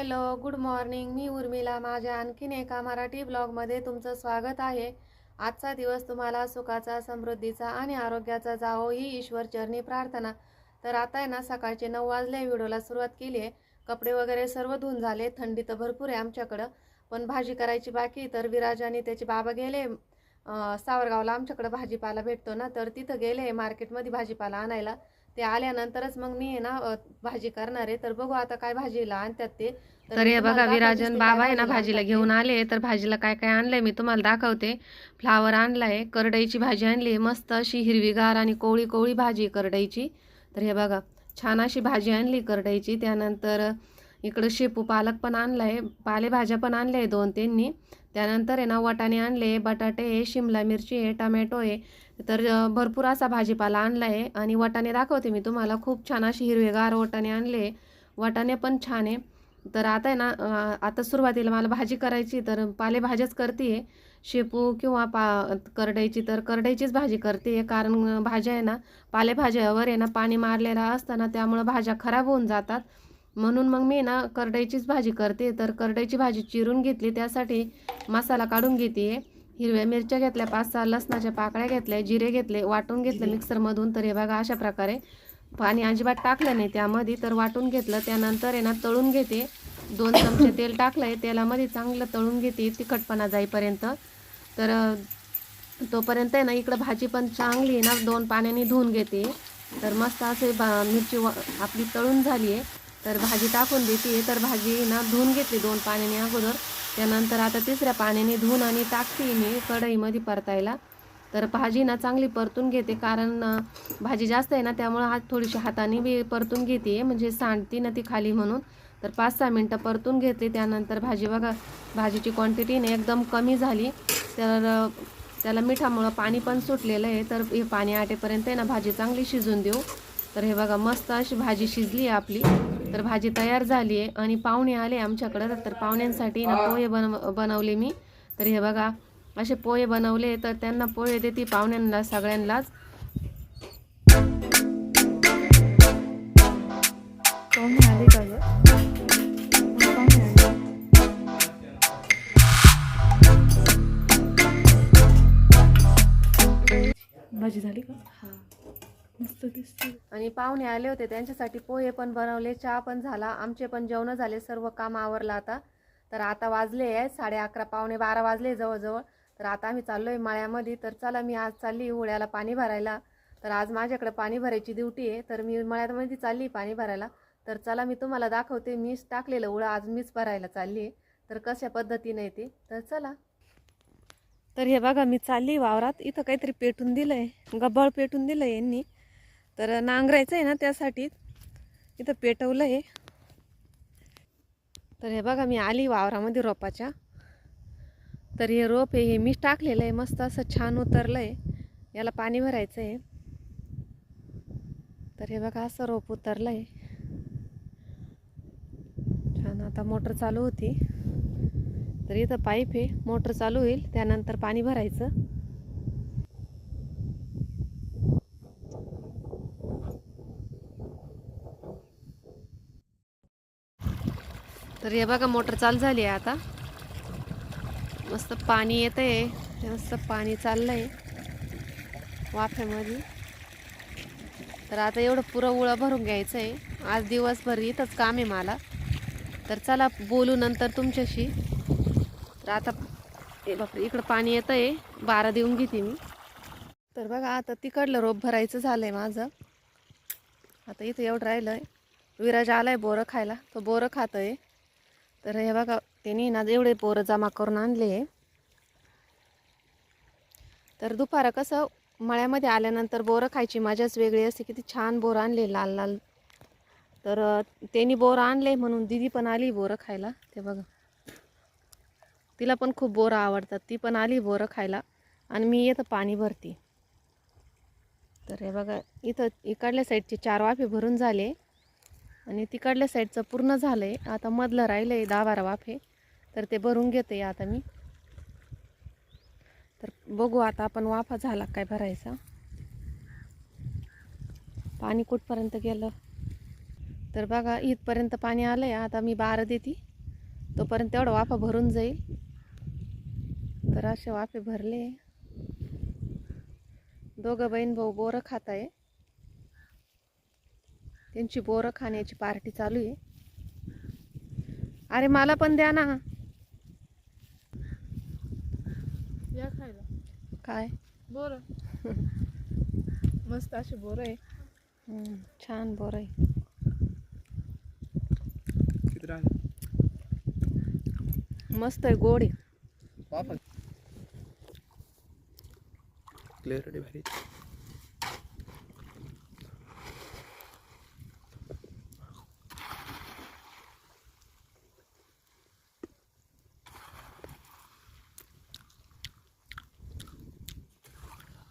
Hello good morning. मी उर्मिला. माझ्या आणखीन एका मराठी ब्लॉगमध्ये तुमचं स्वागत आहे. आजचा दिवस तुम्हाला सुखाचा समृद्धीचा आणि आरोग्याचा जावो ही ईश्वर चरणी प्रार्थना. तर आता आहे ना सकाळचे नऊ वाजले. व्हिडिओला सुरुवात केली आहे. कपडे वगैरे सर्व धुवून झाले. थंडी तर भरपूर आहे आमच्याकडं. पण भाजी करायची बाकी तर विराज आणि त्याचे बाबा गेले. सावरगावला. आमच्याकडं भाजीपाला भेटतो ना तर तिथं गेले मार्केटमध्ये भाजीपाला आणायला. ते आल्यानंतरच मग मी ना भाजी करणार आहे. तर बघू आता काय भाजीला आणतात ते. तर हे बघा विराजन बाबा आहे ना भाजीला घेऊन. आले. तर भाजीला काय काय आणलंय मी तुम्हाला दाखवते. फ्लावर आणलाय करडईची भाजी आणली. मस्त अशी हिरवीगार आणि कोवळी कोवळी भाजी करडईची. तर हे बघा छान अशी भाजी आणली करडईची. त्यानंतर इकडं शेपू पालक पण आणलाय पालेभाज्या पण आणल्या आहे दोन तीननी त्यानंतर आहे ना वटाणे आणले बटाटे आहे शिमला मिरची आहे टमॅटो आहे. तर भरपूर असा भाजीपाला आणला आहे आणि वटाणे दाखवते मी तुम्हाला. खूप छान अशी हिरवेगार वटाणे आणले. वटाणे पण छान आहे. तर आता आहे ना आता सुरुवातीला मला भाजी करायची तर पालेभाज्याच करते आहे शेपू किंवा पा करडईची तर करडईचीच भाजी करते. आहे कारण भाज्या आहे ना पालेभाज्यावर आहे ना पाणी मारलेलं असताना त्यामुळं भाज्या खराब होऊन जातात. म्हणून मग मी ना करडईचीच भाजी करते. तर करडईची भाजी चिरून घेतली. त्यासाठी मसाला काढून घेते. हिरव्या मिरच्या घेतल्या पाच सहा लसणाच्या पाकळ्या घेतल्या जिरे घेतले वाटून घेतले मिक्सरमधून. तर हे बघा अशा प्रकारे पाणी अजिबात टाकलं नाही त्यामध्ये. तर वाटून घेतलं. त्यानंतर आहे ना तळून घेते. दोन चमचे तेल टाकलं आहे तेलामध्ये चांगलं तळून घेते. तिखटपणा जाईपर्यंत. तर तोपर्यंत आहे ना इकडं भाजी पण चांगली आहे ना दोन पाण्याने धुवून घेते. तर मस्त असे बा मिरची वा आपली तळून झाली आहे. तर भाजी टाकून देते. तर भाजी ना धुवून घेतली दोन पाण्याने अगोदर. त्यानंतर आता तिसऱ्या पाण्याने धुवून आणि टाकते मी कढईमध्ये परतायला. तर भाजी ना चांगली परतून घेते कारण भाजी जास्त आहे ना त्यामुळं हात थोडीशी हाताने बी परतून घेते. म्हणजे सांडती ना ती खाली म्हणून. तर पाच सहा मिनटं परतून घेते. त्यानंतर भाजी बघा भाजीची क्वांटिटी ना एकदम कमी झाली. तर त्याला मिठामुळं पाणी पण सुटलेलं आहे. तर हे पाणी आटेपर्यंत आहे ना भाजी चांगली शिजून देऊ. तर हे बघा मस्त अशी भाजी शिजली आहे आपली. तर भाजी तयार झाली आहे आणि पाहुणे आले आमच्याकडं. तर पाहुण्यांसाठी ना पोहे बनव बनवले मी. तर हे बघा असे पोहे बनवले तर त्यांना पोहे देते पाहुण्यांना सगळ्यांनाच. पाहुणे आले का भाजी झाली का? मस्त दिसते आणि पाहुणे आले होते त्यांच्यासाठी पोहे पण बनवले चहा पण झाला आमचे पण जेवण झाले सर्व काम आवरलं आता. तर आता वाजले आहे साडे अकरा पावणे बारा वाजले जवळजवळ. तर आता आम्ही चाललो आहे मळ्यामध्ये. तर चला मी आज चालली उड्याला पाणी भरायला. तर आज माझ्याकडे पाणी भरायची ड्युटी आहे. तर मी मळ्यामध्ये चालली पाणी भरायला. तर चला मी तुम्हाला दाखवते मीच टाकलेलं उडं आज मीच भरायला चालली आहे. तर कशा पद्धतीने येते तर चला. तर हे बघा मी चालली वावरात. इथं काहीतरी पेटून दिलं आहे गब्बाळ पेटून दिलं आहे यांनी. तर नांगरायचं आहे ना त्यासाठी. इथं पेटवलं आहे. तर हे बघा मी आली वावरामध्ये रोपाच्या. तर हे रोप आहे हे मीच टाकलेलं आहे. मस्त असं छान उतरलं आहे याला पाणी भरायचं आहे. तर हे बघा असं रोप उतरलं आहे छान आता मोटर चालू होती. तर इथं पाईप आहे मोटर चालू होईल. त्यानंतर पाणी भरायचं. तर हे बघा मोटर चालू झाली आहे आता. मस्त पाणी येत आहे मस्त पाणी चाललं आहे वाफ्यामध्ये. तर आता एवढं पुरं उळं भरून घ्यायचं आहे आज दिवसभर इथंच काम आहे मला. तर चला बोलू नंतर तुमच्याशी. तर आता हे बापरे इकडं पाणी येतं आहे बारा देऊन घेते मी. तर बघा आता तिकडलं रोप भरायचं झालं आहे माझं. आता इथं एवढं राहिलं आहे विराज आला आहे बोरं खायला. तो बोरं खातं आहे तर हे बघा त्यांनी ना एवढे पोरं जमा करून आणले. तर दुपारं कसं मळ्यामध्ये आल्यानंतर बोरं खायची मजाच वेगळी असते. किती छान बोरं आणले लाल लाल. तर त्यांनी बोरं आणले म्हणून दिदी पण आली बोरं खायला. ते बघा. तिला पण खूप बोरं आवडतात. ती पण आली बोरं खायला आणि मी येतं पाणी भरते. तर हे बघा इथं इकडल्या साईडचे चार वाफे भरून झाले. आणि तिकडल्या साईडचं पूर्ण झालं आहे आता मधलं राहिलं आहे दहा बारा वाफे तर ते भरून घेते आता मी. तर बघू आता आपण वाफा झाला काय भरायचा. पाणी कुठपर्यंत गेलं? तर बघा इथपर्यंत पाणी आलं आहे आता मी बारा देते. तोपर्यंत तेवढा वाफा भरून जाईल. तर असे वाफे भरले. दोघं बहीण भाऊ बोरं खात आहे त्यांची बोरं खाण्याची पार्टी चालू आहे. अरे मला पण द्या ना. या खायला. काय? बोर. मस्त असे बोर आहे. हम्म, छान बोर आहे. किती राहिले? मस्त आहे गोड आहे. क्लिअरिटी भारी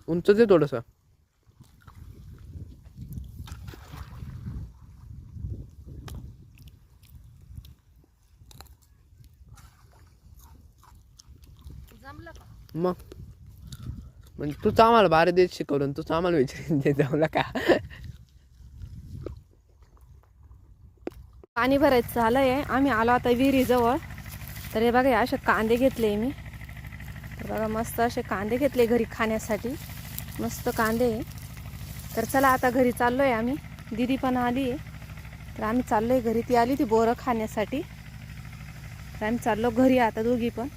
उंच दे थोडंसं. मग. म्हणजे तूच आम्हाला बारा देश शिकवलं तूच आम्हाला विचार जमला का? पाणी भरायचं झालं आहे आम्ही आलो आता विहिरीजवळ. तर हे बघा असे कांदे घेतले मी. बघा मस्त असे कांदे घेतले घरी खाण्यासाठी. मस्त कांदे. तर चला आता घरी चाललो आहे आम्ही. दिदी पण आली आहे. तर आम्ही चाललो आहे घरी. ती आली ती बोरं खाण्यासाठी. तर आम्ही चाललो घरी आता दोघी पण.